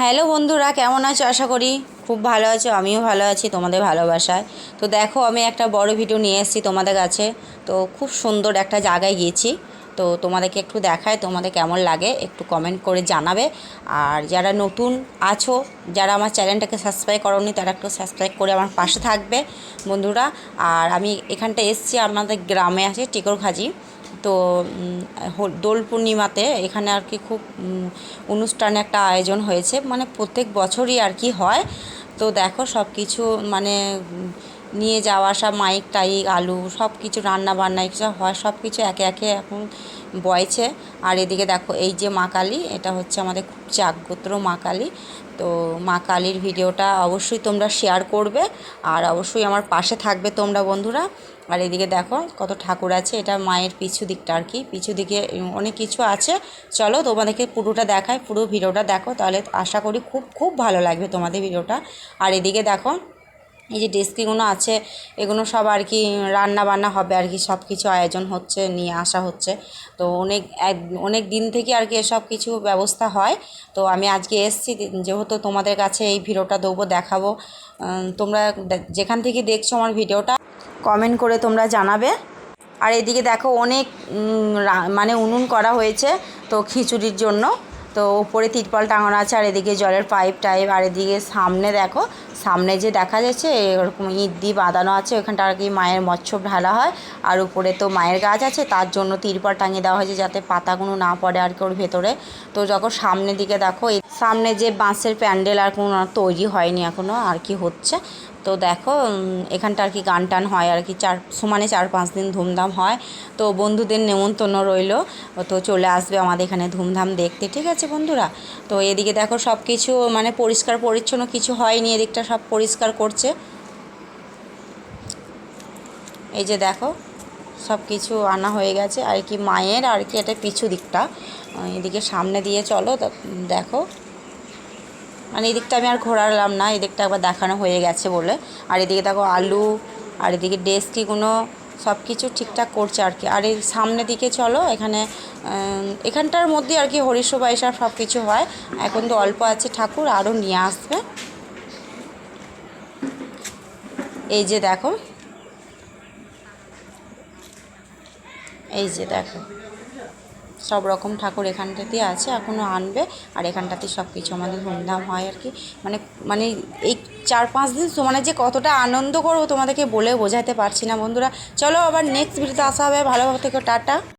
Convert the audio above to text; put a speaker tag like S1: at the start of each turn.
S1: Hello বন্ধুরা, কেমন আছো? আশা করি খুব ভালো আছো, আমিও ভালো আছি, তোমাদের ভালোবাসায়। তো দেখো, আমি একটা বড় ভিডিও নিয়ে এসেছি তোমাদের কাছে। তো খুব সুন্দর একটা জায়গায় গিয়েছি। তো তোমাদেরকে একটু দেখায় তোমাদের কেমন লাগে, একটু কমেন্ট করে জানাবে। আর যারা নতুন আছো, যারা আমার চ্যানেলটাকে সাবস্ক্রাইব করোনি, তারা একটু সাবস্ক্রাইব করে আমার পাশে থাকবে বন্ধুরা। আর আমি এখানটা এসেছি, আমাদের গ্রামে আছে টিকরখাজি তো দোল পূর্ণিমাতে এখানে আর কি খুব অনুষ্ঠানে একটা আয়োজন হয়েছে। মানে প্রত্যেক বছরই আর কি হয়। তো দেখো সব কিছু মানে নিয়ে যাওয়া আসা, মাইক টাইক, আলু সব কিছু রান্না বান্না এসব হয় সব কিছু একে একে এখন বয়েছে। আর এদিকে দেখো, এই যে মা কালী, এটা হচ্ছে আমাদের খুব জাগ্রত মা কালী। তো মা কালীর ভিডিওটা অবশ্যই তোমরা শেয়ার করবে, আর অবশ্যই আমার পাশে থাকবে তোমরা বন্ধুরা। আর এদিকে দেখো, কত ঠাকুর আছে, এটা মায়ের পিছু দিকটা আর কি, পিছু দিকে অনেক কিছু আছে। চলো তোমাদেরকে পুরোটা দেখায় পুরো ভিডিওটা দেখো, তাহলে আশা করি খুব খুব ভালো লাগবে তোমাদের ভিডিওটা। আর এদিকে দেখো এই যে ডেস্কিগুলো আছে, এগুলো সব আর কি রান্না বান্না হবে আর কি, সব কিছু আয়োজন হচ্ছে, নিয়ে আসা হচ্ছে। তো অনেক, এক, অনেক দিন থেকে আর কি এসব কিছু ব্যবস্থা হয়। তো আমি আজকে এসেছি, যেহেতু তোমাদের কাছে এই ভিডিওটা দেবো, দেখাবো। তোমরা যেখান থেকে দেখছ আমার ভিডিওটা কমেন্ট করে তোমরা জানাবে। আর এদিকে দেখো অনেক মানে উনুন করা হয়েছে তো খিচুড়ির জন্য। তো ওপরে তিরপল টাঙানো আছে, আর এদিকে জলের পাইপ টাইপ আর এদিকে সামনে দেখো, সামনে যে দেখা যাচ্ছে, এরকম ইট দিয়ে বাঁধানো আছে ওখানটা আর কি মায়ের মৎস্য ঢালা হয়, আর উপরে তো মায়ের গাছ আছে, তার জন্য তিরপল টাঙিয়ে দেওয়া হয়েছে যাতে পাতাগুলো না পড়ে আর কি ওর ভেতরে। তো যখন সামনের দিকে দেখো সামনে যে বাঁশের প্যান্ডেল আর কোনো তৈরি হয়নি এখনও আর কি হচ্ছে তো দেখো এখানটা আর কি গান টান হয় আর কি, চার, সমানে চার পাঁচ দিন ধুমধাম হয়। তো বন্ধুদের নেমন্তন্ন রইল, তো চলে আসবে আমাদের এখানে ধুমধাম দেখতে, ঠিক আছে বন্ধুরা? তো এদিকে দেখো সব কিছু মানে পরিষ্কার পরিচ্ছন্ন কিছু হয়নি, এদিকটা সব পরিষ্কার করছে। এই যে দেখো, সব কিছু আনা হয়ে গেছে, আর কি মায়ের আর কি এটা পিছু দিকটা। এদিকে সামনে দিয়ে চলো দেখো। মানে এদিকটা আমি আর ঘোরালাম না এদিকটা একবার দেখানো হয়ে গেছে বলে। আর এদিকে দেখো আলু, আর এদিকে ডেস্কিগুলো সব কিছু ঠিকঠাক করছে আর কি। আর এই সামনের দিকে চলো, এখানে এখানটার মধ্যে আর কি হরিষভা এসব সব কিছু হয়। এখন তো অল্প আছে ঠাকুর, আরও নিয়ে আসবে। এই যে দেখো, এই যে দেখো। সব রকম ঠাকুর এখানটাতেই আছে এখনও আনবে। আর এখানটাতেই সব কিছু আমাদের ধুমধাম হয় আর কি। মানে মানে এই চার পাঁচ দিন মানে যে কতটা আনন্দ করব তোমাদেরকে বলে বোঝাতে পারছি না বন্ধুরা। চলো আবার নেক্সট ভিডিওতে আসা হবে। ভালোভাবে থেকে, টাটা।